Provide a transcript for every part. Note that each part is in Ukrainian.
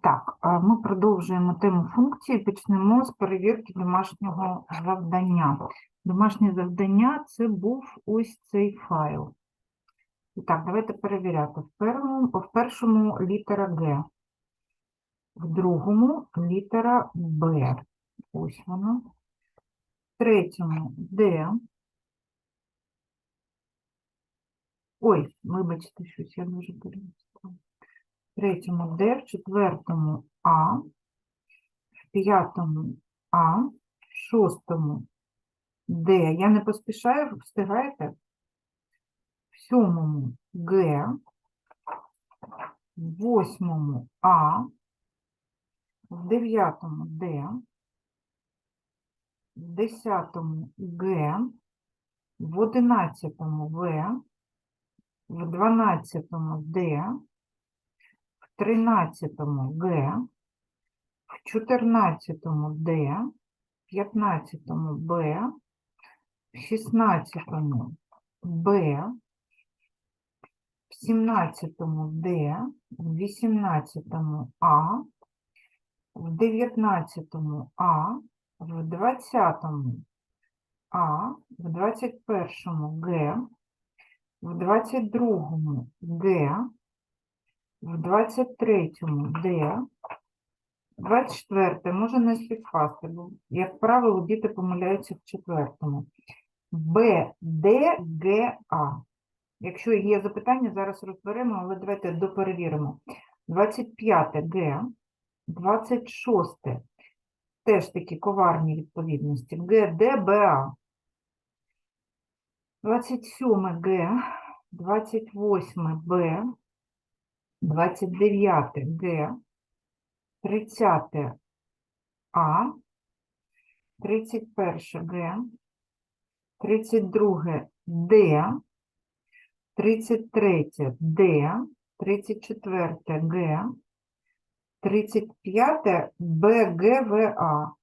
Так, ми продовжуємо тему функції. Почнемо з перевірки домашнього завдання. Домашнє завдання це був ось цей файл. І так, давайте перевіряти. В першому, в першому літера Г, в другому літера Б. Ось вона. В третьому Д. Ой, вибачте, щось я дуже переписала. Третьому Д, в четвертому А, в п'ятому А, в шостому Д. Я не поспішаю, встигаєте? В сьомому Г, в восьмому А, в дев'ятому Д, в десятому Г, в одинадцятому В, в дванадцятому Д, в тринадцятому Г, в чотирнадцятому Д, в п'ятнадцятому Б, в шістнадцятому Б, в сімнадцятому Д, в вісімнадцятому А, в дев'ятнадцятому А, в двадцятому А, в двадцять першому Г, в двадцять другому Д, в 23-му Д, 24 може не співпасти, бо, як правило, діти помиляються в четвертому. Б, Д, Г, А. Якщо є запитання, зараз розберемо, але давайте доперевіримо. 25 Г, 26 теж такі коварні відповідності. Г, Д, Б, А. 27 Г, 28 Б, 29 Г, 30 А, 31 Г, 32 Д, 33 Д, 34 Г, 35 БГВА.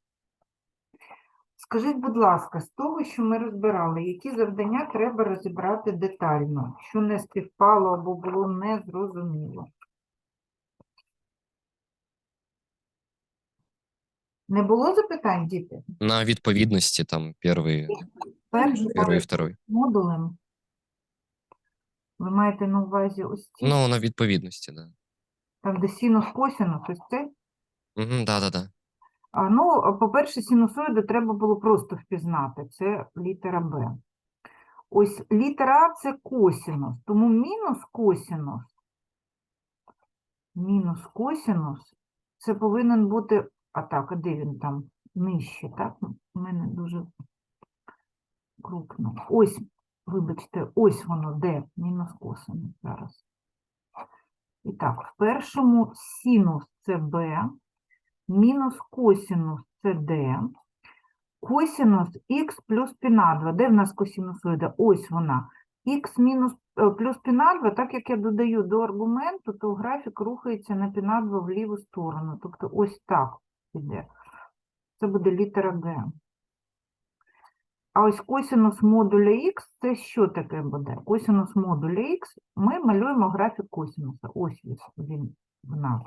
Скажіть, будь ласка, з того, що ми розбирали, які завдання треба розібрати детально, що не співпало або було незрозуміло? Не було запитань, діти? На відповідності там перший, Перший перший і второй. модулем. Ви маєте на увазі ось ці, Ну, на відповідності, да. там, де синус, косинус, ось це? Угу, да, да, да. А, ну, по-перше, синусоїди треба було просто впізнати. Це літера Б. Ось літера А це косинус, тому мінус косинус, мінус косинус, це повинен бути, а так, а де він там нижче, так? У мене дуже крупно. Ось, вибачте, ось воно, де мінус косинус зараз. І так, в першому синус це Б, мінус косінус СД, косінус х плюс піна 2. Де в нас косінусоїда? Ось вона. Х мінус е, плюс піна 2, так як я додаю до аргументу, то графік рухається на піна 2 в ліву сторону. Тобто ось так іде. Це буде літера Г. А ось косінус модуля х це що таке буде? Косінус модуля x ми малюємо графік косінуса. Ось він в нас.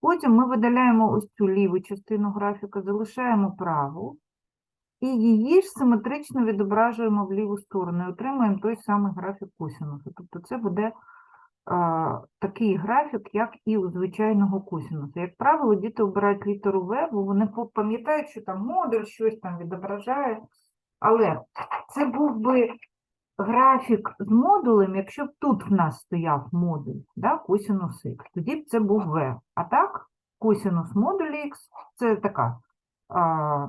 Потім ми видаляємо ось цю ліву частину графіка, залишаємо праву, і її ж симетрично відображуємо в ліву сторону і отримуємо той самий графік косинусу. Тобто це буде а, такий графік, як і у звичайного косинусу. Як правило, діти обирають літеру В, бо вони пам'ятають, що там модуль щось там відображає. Але це був би графік з модулем, якщо б тут в нас стояв модуль, да, косинус х, тоді б це був v. А так, косинус модуль х – це така а,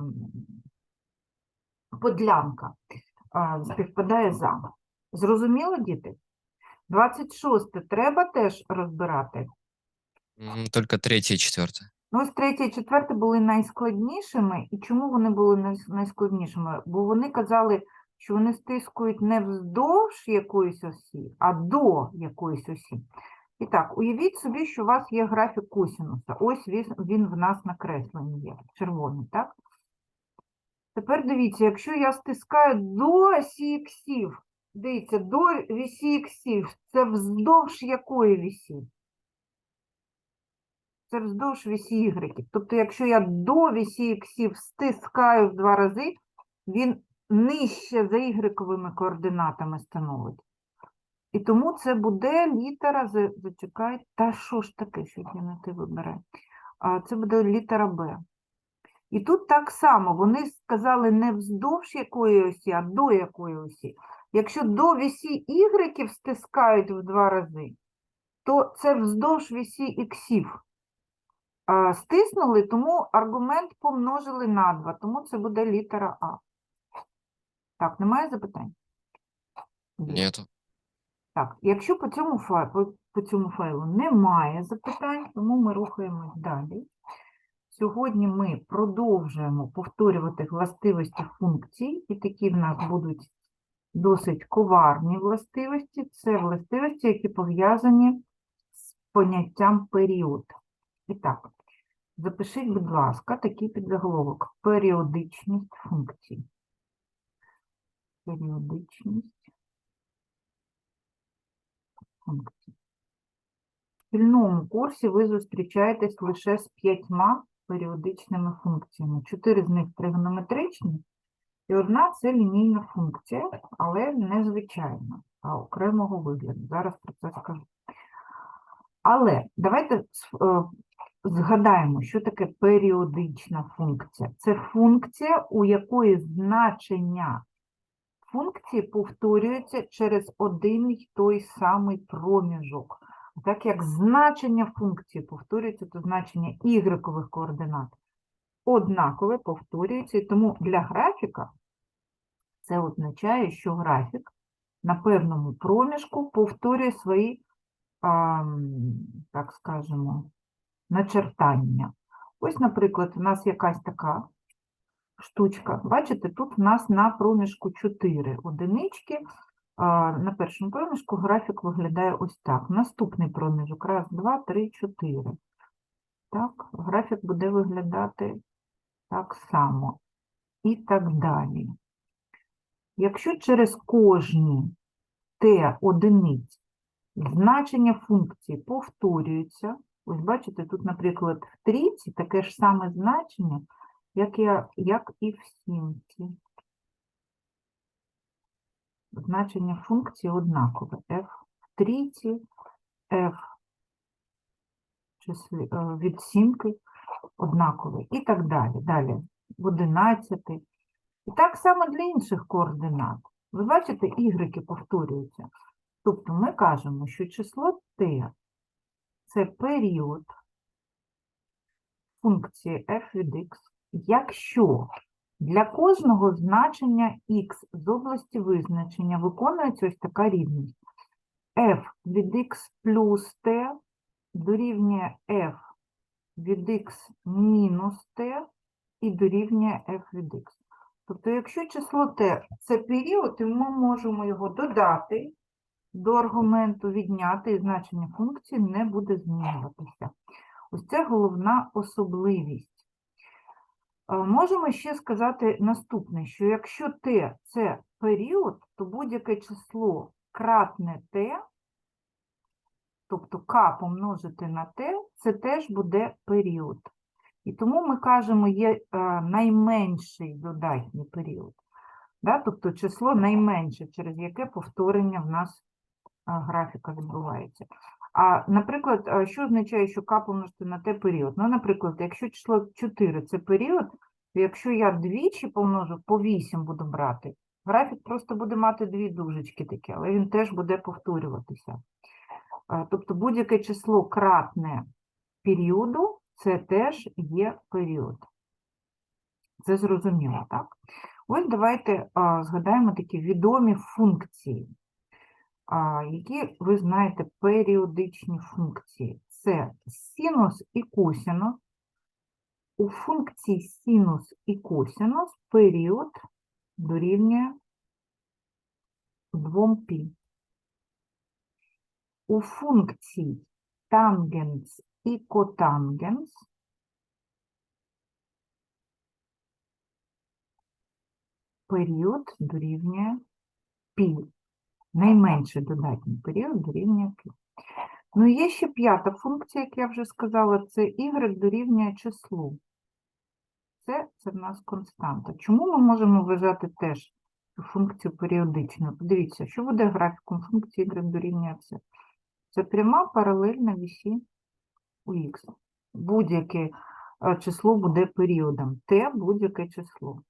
подлянка, а, співпадає за. Зрозуміло, діти? 26 треба теж розбирати. Тільки третє і четверте. Ну, ось третє і четверте були найскладнішими. І чому вони були найскладнішими? Бо вони казали, що вони стискують не вздовж якоїсь осі, а до якоїсь осі. І так, уявіть собі, що у вас є графік косінуса. Ось він, в нас накреслений є, червоний, так? Тепер дивіться, якщо я стискаю до осі іксів, дивіться, до вісі іксів, це вздовж якої вісі? це вздовж вісі Y. Тобто, якщо я до вісі X стискаю в два рази, він нижче за Y координатами становить. І тому це буде літера, за- зачекай, та що ж таке, що ти вибираю. А це буде літера Б. І тут так само вони сказали не вздовж якої осі, а до якої осі. Якщо до вісі Y стискають в два рази, то це вздовж вісі іксів. Стиснули, тому аргумент помножили на 2, тому це буде літера А. Так, немає запитань? Нету. Так, якщо по цьому, файлу, по, по цьому файлу немає запитань, тому ми рухаємось далі. Сьогодні ми продовжуємо повторювати властивості функцій, і такі в нас будуть досить коварні властивості. Це властивості, які пов'язані з поняттям період. І так, запишіть, будь ласка, такий підзаголовок. Періодичність функцій. Періодичність. В спільному курсі ви зустрічаєтесь лише з п'ятьма періодичними функціями. Чотири з них тригонометричні, і одна це лінійна функція, але не звичайна, а окремого вигляду. Зараз про це скажу. Але давайте е, згадаємо, що таке періодична функція. Це функція, у якої значення функції повторюється через один й той самий проміжок. Так як значення функції повторюється, то значення ігрекових координат однакове повторюється, і тому для графіка це означає, що графік на певному проміжку повторює свої, а, так скажемо, начертання. Ось, наприклад, у нас якась така штучка. Бачите, тут у нас на проміжку 4 одинички. На першому проміжку графік виглядає ось так. Наступний проміжок. Раз, два, три, чотири. Так, графік буде виглядати так само. І так далі. Якщо через кожні t одиниць значення функції повторюються, ось бачите, тут, наприклад, в трійці таке ж саме значення, як, я, як і в сімці. Значення функції однакове. f в трійці, f числі, е, від сімки однакове і так далі. Далі в 11. І так само для інших координат. Ви бачите, ігреки повторюються. Тобто ми кажемо, що число t – це період функції f від x, якщо для кожного значення x з області визначення виконується ось така рівність. f від x плюс t дорівнює f від x мінус t і дорівнює f від x. Тобто, якщо число t – це період, і ми можемо його додати до аргументу відняти, і значення функції не буде змінюватися. Ось це головна особливість. Е, Можемо ще сказати наступне, що якщо t – це період, то будь-яке число кратне t, тобто k помножити на t, це теж буде період. І тому ми кажемо, є е, найменший додатній період. Да? Тобто число найменше, через яке повторення в нас графіка відбувається. А, наприклад, що означає, що k помножити на t період? Ну, наприклад, якщо число 4 – це період, то якщо я двічі помножу, по 8 буду брати, графік просто буде мати дві дужечки такі, але він теж буде повторюватися. Тобто будь-яке число кратне періоду – це теж є період. Це зрозуміло, так? Ось давайте а, згадаємо такі відомі функції які ви знаєте періодичні функції. Це синус і косинус. У функції синус і косинус період дорівнює 2π. У функцій тангенс і котангенс період дорівнює π найменший додатній період дорівнює π. Ну, є ще п'ята функція, як я вже сказала, це y дорівнює числу. Це, це в нас константа. Чому ми можемо вважати теж функцію періодичною? Подивіться, що буде графіком функції y дорівнює c. Це пряма паралельна вісі у х. Будь-яке е, число буде періодом. t – будь-яке число.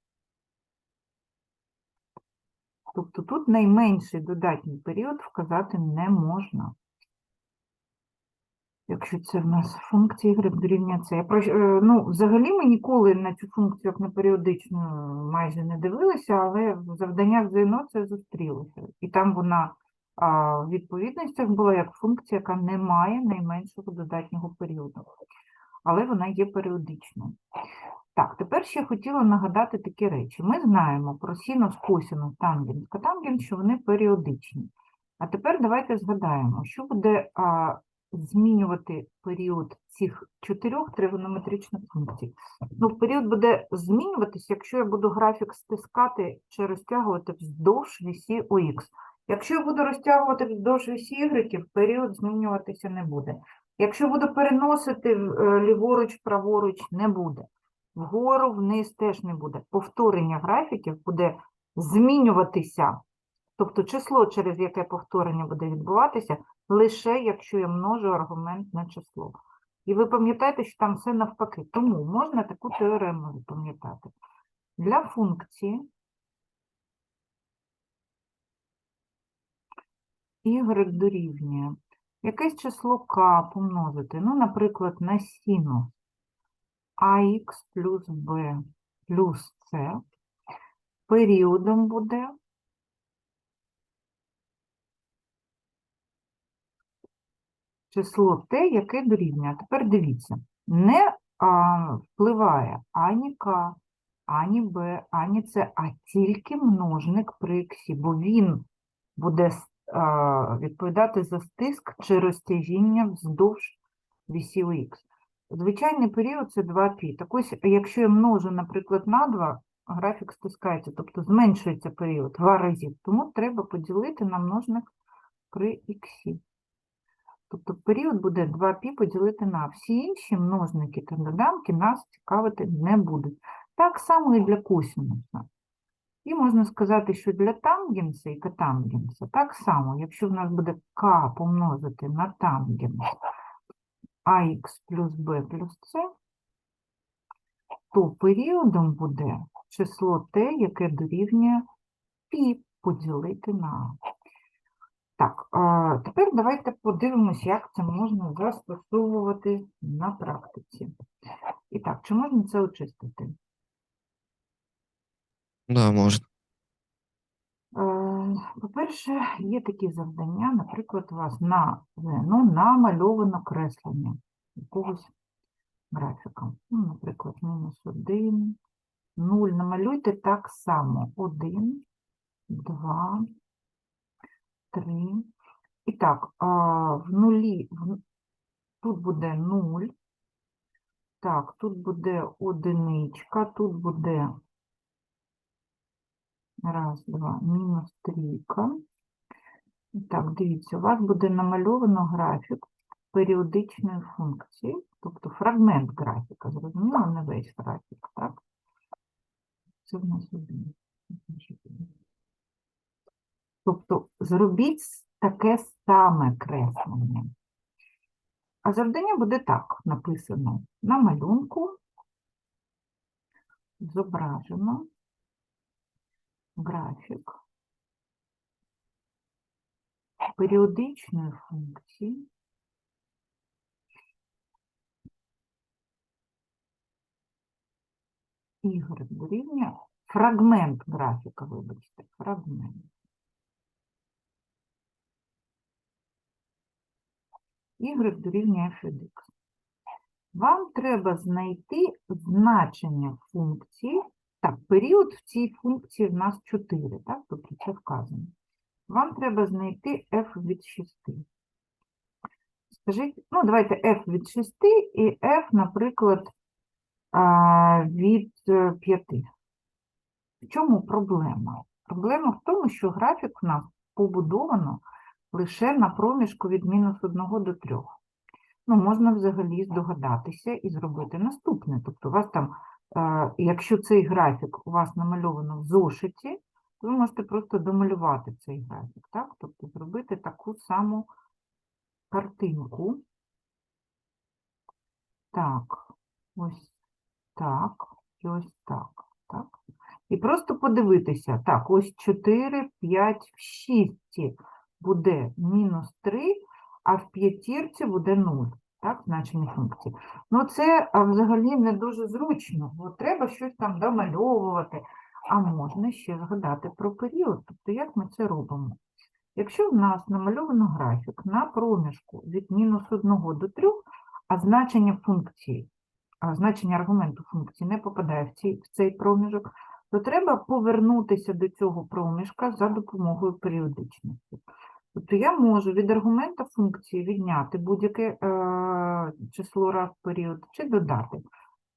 Тобто тут найменший додатній період вказати не можна. Якщо це в нас функція y дорівнює c. Я про, е, ну, взагалі ми ніколи на цю функцію як на періодичну майже не дивилися, але в завданнях ЗНО це зустрілося. І там вона в відповідностях була як функція, яка не має найменшого додатнього періоду. Але вона є періодичною. Так, тепер ще хотіла нагадати такі речі. Ми знаємо про синус, косинус, тангенс, котангенс, що вони періодичні. А тепер давайте згадаємо, що буде а, змінювати період цих чотирьох тригонометричних функцій. Ну, період буде змінюватися, якщо я буду графік стискати чи розтягувати вздовж вісі ОХ. Якщо я буду розтягувати вздовж вісі Y, період змінюватися не буде. Якщо буду переносити е, ліворуч, праворуч, не буде. Вгору, вниз теж не буде. Повторення графіків буде змінюватися. Тобто число, через яке повторення буде відбуватися, лише якщо я множу аргумент на число. І ви пам'ятаєте, що там все навпаки. Тому можна таку теорему запам'ятати. Для функції y дорівнює якесь число k помножити, ну, наприклад, на синус ax плюс b плюс c, періодом буде число t, яке дорівнює. Тепер дивіться, не а, впливає ані k, ані b, ані c, а тільки множник при х, бо він буде а, відповідати за стиск чи розтяжіння вздовж вісів х. Звичайний період це 2π. Так ось, якщо я множу, наприклад, на 2, графік стискається, тобто зменшується період два разів. Тому треба поділити на множник при х. Тобто період буде 2π поділити на всі інші множники та доданки нас цікавити не будуть. Так само і для косинуса. І можна сказати, що для тангенса і котангенса так само, якщо в нас буде k помножити на тангенс ax плюс b плюс c, то періодом буде число t, яке дорівнює π поділити на a. Так, тепер давайте подивимось, як це можна застосовувати на практиці. І так, чи можна це очистити? Да, можно. Е, По-перше, є такі завдання, наприклад, у вас на ЗНО намальовано креслення якогось графіка. Ну, наприклад, мінус 1, 0. Намалюйте так само. 1, 2, 3. І так, в нулі, тут буде 0. Так, тут буде одиничка, тут буде Раз, два, мінус трійка. Так, дивіться, у вас буде намальовано графік періодичної функції, тобто фрагмент графіка, зрозуміло, не весь графік, так? Це в нас один. Тобто зробіть таке саме креслення. А завдання буде так написано на малюнку, зображено графік періодичної функції y дорівнює фрагмент графіка, вибачте, фрагмент. y дорівнює f від x. Вам треба знайти значення функції. Так, період в цій функції в нас 4, так? Тобто це вказано. Вам треба знайти f від 6. Скажіть, ну, давайте f від 6 і f, наприклад, від 5. В чому проблема? Проблема в тому, що графік у нас побудовано лише на проміжку від мінус 1 до 3. Ну, можна взагалі здогадатися і зробити наступне. Тобто, у вас там, е, якщо цей графік у вас намальовано в зошиті, то ви можете просто домалювати цей графік, так? Тобто зробити таку саму картинку. Так, ось так, і ось так, так. І просто подивитися, так, ось 4, 5, в 6 буде мінус 3, а в п'ятірці буде 0, так, значення функції. Ну, це взагалі не дуже зручно, бо треба щось там домальовувати, а можна ще згадати про період, тобто як ми це робимо. Якщо в нас намальовано графік на проміжку від мінус 1 до 3, а значення функції, а значення аргументу функції не попадає в цей, в цей проміжок, то треба повернутися до цього проміжка за допомогою періодичності. Тобто я можу від аргумента функції відняти будь-яке е, число раз в період чи додати.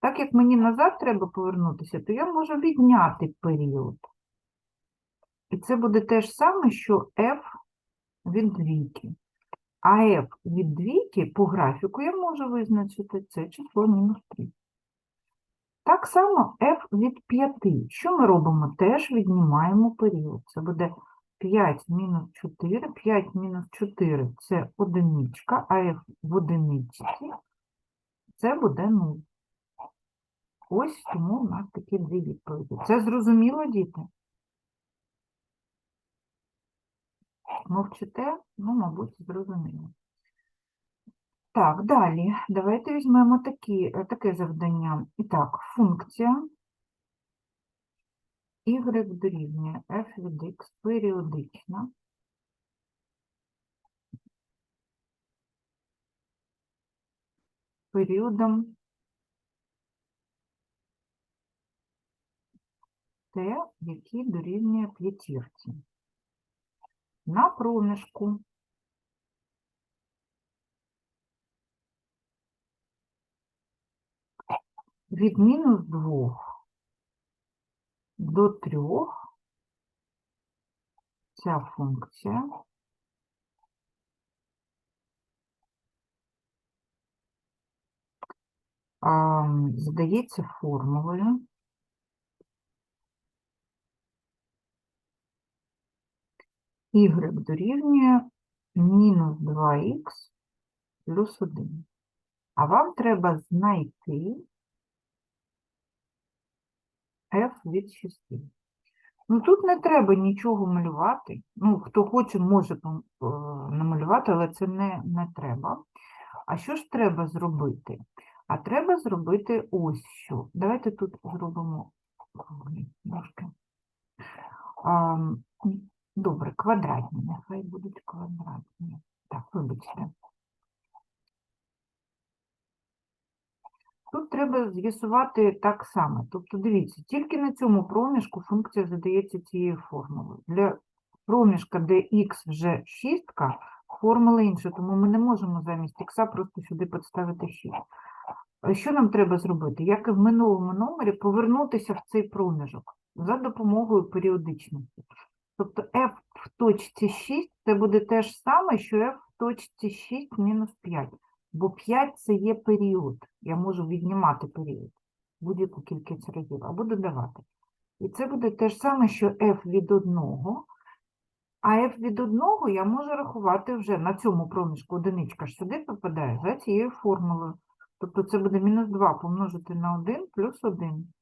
Так як мені назад треба повернутися, то я можу відняти період. І це буде те ж саме, що f від двійки. А f від двійки по графіку я можу визначити це число мінус 3. Так само f від 5. Що ми робимо? Теж віднімаємо період. Це буде 5 мінус 4. 5 мінус 4 – це одиничка, а f в одиничці – це буде 0. Ось тому у нас такі дві відповіді. Це зрозуміло, діти? Мовчите? Ну, мабуть, зрозуміло. Так, далі. Давайте візьмемо такі, таке завдання. І так, функція y дорівнює f від x періодична. Періодом t, який дорівнює п'ятірці. На проміжку від мінус 2 до 3 ця функція. А, задається формулою. Y дорівнює мінус 2х плюс 1. А вам треба знайти f від 6. Ну, тут не треба нічого малювати. Ну, хто хоче, може е, намалювати, але це не, не треба. А що ж треба зробити? А треба зробити ось що. Давайте тут зробимо ножки. Добре, квадратні, нехай будуть квадратні. Так, вибачте. Тут треба з'ясувати так само. Тобто, дивіться, тільки на цьому проміжку функція задається цією формулою. Для проміжка, де х вже шістка, формула інша, тому ми не можемо замість х просто сюди підставити 6. Що нам треба зробити? Як і в минулому номері, повернутися в цей проміжок за допомогою періодичності. Тобто f в точці 6 це буде те ж саме, що f в точці 6 мінус 5. Бо 5 це є період. Я можу віднімати період будь-яку кількість разів або додавати. І це буде те ж саме, що f від 1, а f від 1 я можу рахувати вже на цьому проміжку одиничка ж сюди попадає за цією формулою. Тобто це буде мінус 2 помножити на 1 плюс 1.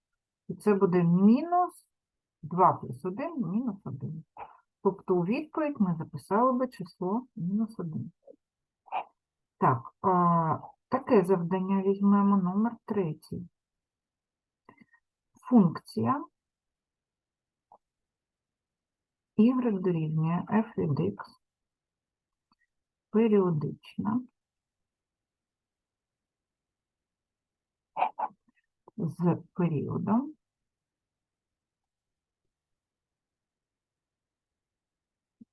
І це буде мінус 2 плюс 1 мінус 1. Тобто у відповідь ми записали би число мінус 1. Так, а, таке завдання візьмемо номер третій. Функція y дорівнює f від x періодична з періодом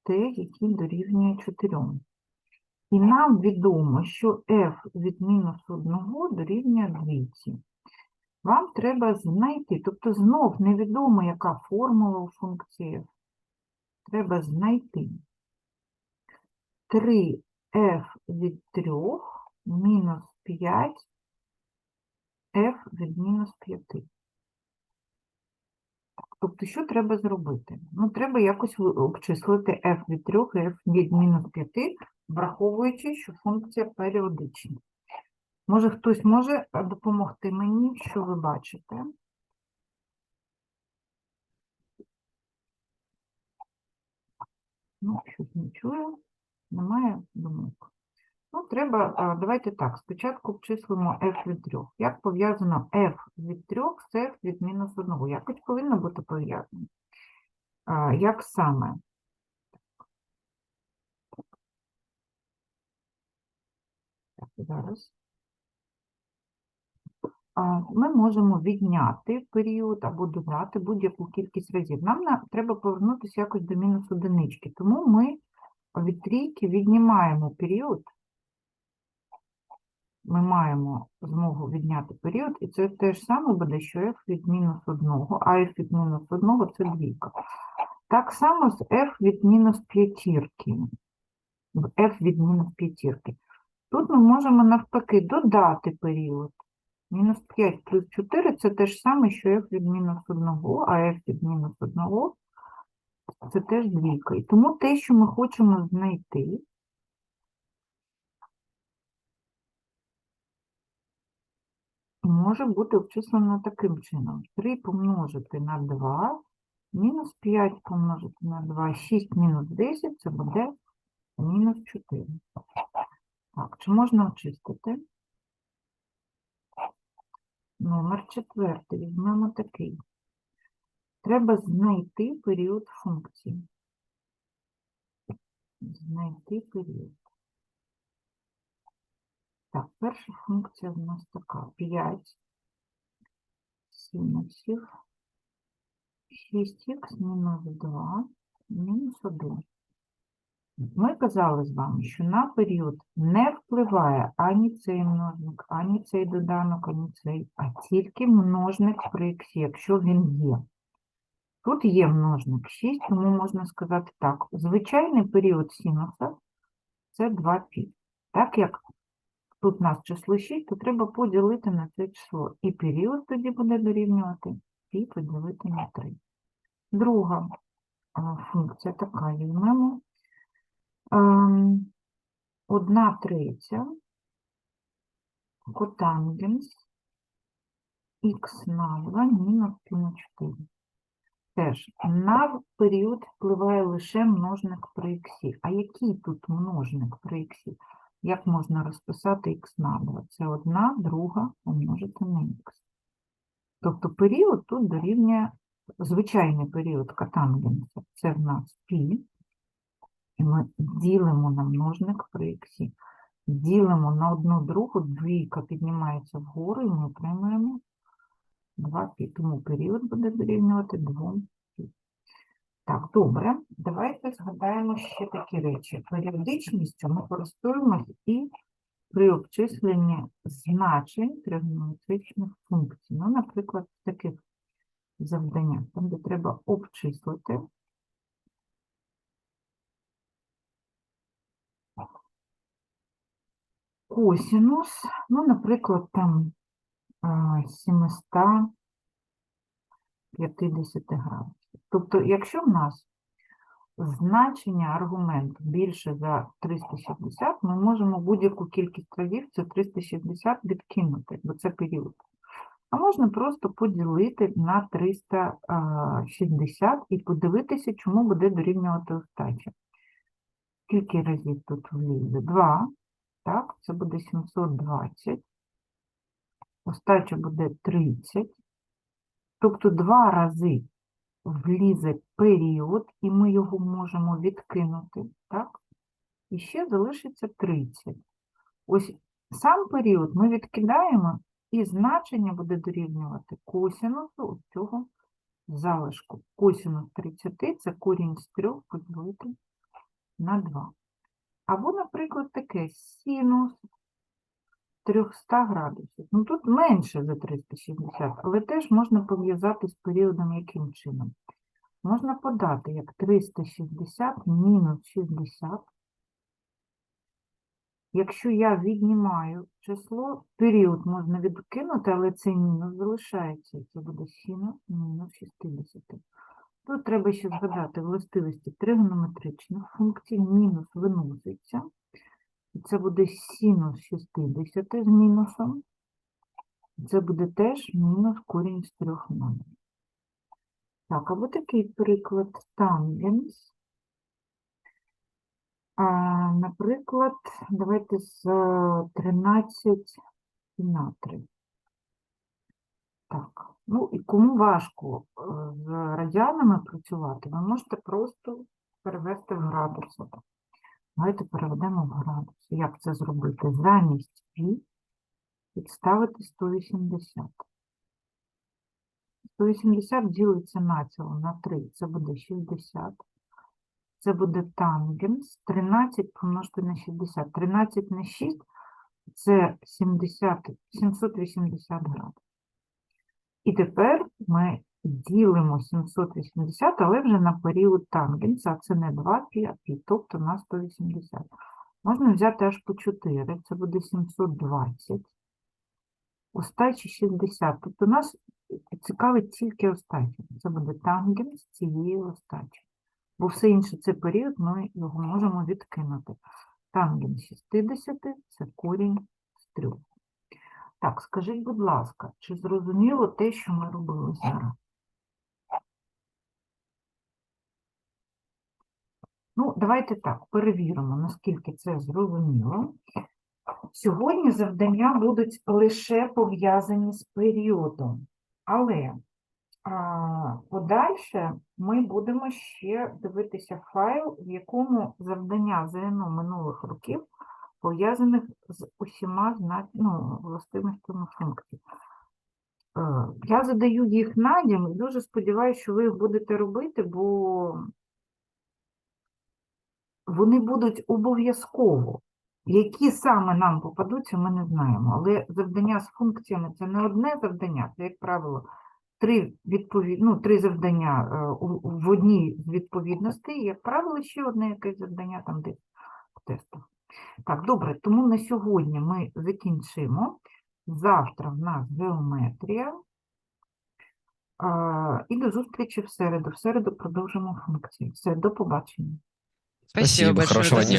t, який дорівнює 4. І нам відомо, що f від мінус 1 дорівнює 2. Вам треба знайти, тобто знов невідомо, яка формула у функції f. Треба знайти 3f від 3 мінус 5 f від мінус 5. Тобто, що треба зробити? Ну, треба якось обчислити f від 3 і f від мінус 5, враховуючи, що функція періодична. Може, хтось може е, допомогти мені, що ви бачите? Ну, щось не чую. Немає думок. Ну, треба, давайте так, спочатку обчислимо f від 3. Як пов'язано f від 3 з f від мінус 1? Якось повинно бути пов'язано. Як саме? Так, зараз. Ми можемо відняти період або додати будь-яку кількість разів. Нам треба повернутися якось до мінус одинички, тому ми від трійки віднімаємо період. Ми маємо змогу відняти період, і це те ж саме буде, що f від мінус 1, а f від мінус 1 – це двійка. Так само з f від мінус п'ятірки. F від мінус п'ятірки. Тут ми можемо навпаки додати період. Мінус 5 плюс 4 – це те ж саме, що f від мінус 1, а f від мінус 1 – це теж двійка. І тому те, що ми хочемо знайти, може бути обчислено таким чином. 3 помножити на 2, мінус 5 помножити на 2, 6 мінус 10 – це буде мінус 4. Так, чи можна очистити? Номер четвертий. Візьмемо такий. Треба знайти період функції. Знайти період. Так, перша функція в нас така. 5 синусів 6х мінус 2 мінус 1. Ми казали з вами, що на період не впливає ані цей множник, ані цей доданок, ані цей, а тільки множник при х, якщо він є. Тут є множник 6, тому можна сказати так. Звичайний період синуса – це 2π. Так як тут у нас число 6, то треба поділити на це число. І період тоді буде дорівнювати π поділити на 3. Друга функція така, візьмемо. Одна третя котангенс х на 2 мінус π на 4. Теж на період впливає лише множник при х. А який тут множник при х? Як можна розписати х на 2? Це одна, друга помножити на х. Тобто період тут дорівнює звичайний період котангенса. Це в нас π. І ми ділимо на множник при х. Ділимо на одну другу, двійка піднімається вгору, і ми отримуємо 2π. Тому період буде дорівнювати 2π. Так, добре. Давайте згадаємо ще такі речі. Періодичністю ми користуємось і при обчисленні значень тригонометричних функцій. Ну, наприклад, в таких завданнях, там, де треба обчислити косінус, ну, наприклад, там а, 750 градусів. Тобто, якщо в нас значення аргументу більше за 360, ми можемо будь-яку кількість разів це 360 відкинути, бо це період. А можна просто поділити на 360 і подивитися, чому буде дорівнювати остача. Скільки разів тут влізе? 2. Так, це буде 720. Остача буде 30. Тобто два рази влізе період, і ми його можемо відкинути, так? І ще залишиться 30. Ось сам період ми відкидаємо, і значення буде дорівнювати косінусу цього залишку. Косінус 30 – це корінь з 3 поділити на 2. Або, наприклад, таке синус 300 градусів. Ну, тут менше за 360, але теж можна пов'язати з періодом яким чином. Можна подати як 360 мінус 60 Якщо я віднімаю число, період можна відкинути, але цей мінус залишається. Це буде синус мінус 60. Тут треба ще згадати властивості тригонометричних функцій. Мінус виноситься. Це буде синус 60 з мінусом. Це буде теж мінус корінь з трьох номерів. Так, або такий приклад тангенс. Наприклад, давайте з е, 13 на 3. Так, ну і кому важко е, з радіанами працювати, ви можете просто перевести в градуси. Давайте переведемо в градуси. Як це зробити? Замість пі підставити 180. 180 ділиться націло на 3, це буде 60. Це буде тангенс. 13 помножити на 60. 13 на 6 це 70, 780 градусів. І тепер ми ділимо 780, але вже на період тангенса, а це не 2 пі, тобто на 180. Можна взяти аж по 4, це буде 720. Остачі 60. Тобто нас цікавить тільки остачі. Це буде тангенс цієї остачі. Бо все інше це період, ми його можемо відкинути. Тангенс 60 – це корінь з 3. Так, скажіть, будь ласка, чи зрозуміло те, що ми робили зараз? Ну, давайте так, перевіримо, наскільки це зрозуміло. Сьогодні завдання будуть лише пов'язані з періодом, але а, подальше ми будемо ще дивитися файл, в якому завдання ЗНО минулих років пов'язаних з усіма зна- ну, властивостями функцій. Е, Я задаю їх надім і дуже сподіваюся, що ви їх будете робити, бо вони будуть обов'язково. Які саме нам попадуться, ми не знаємо. Але завдання з функціями це не одне завдання, це, як правило, три, відповід... ну, три завдання е, в одній з відповідностей, як правило, ще одне якесь завдання там десь в тестах. Так, добре, тому на сьогодні ми закінчимо. Завтра в нас геометрія. І до зустрічі в середу. В середу продовжимо функції. Все, до побачення. Спасибо, Спасибо. Хорошого дня.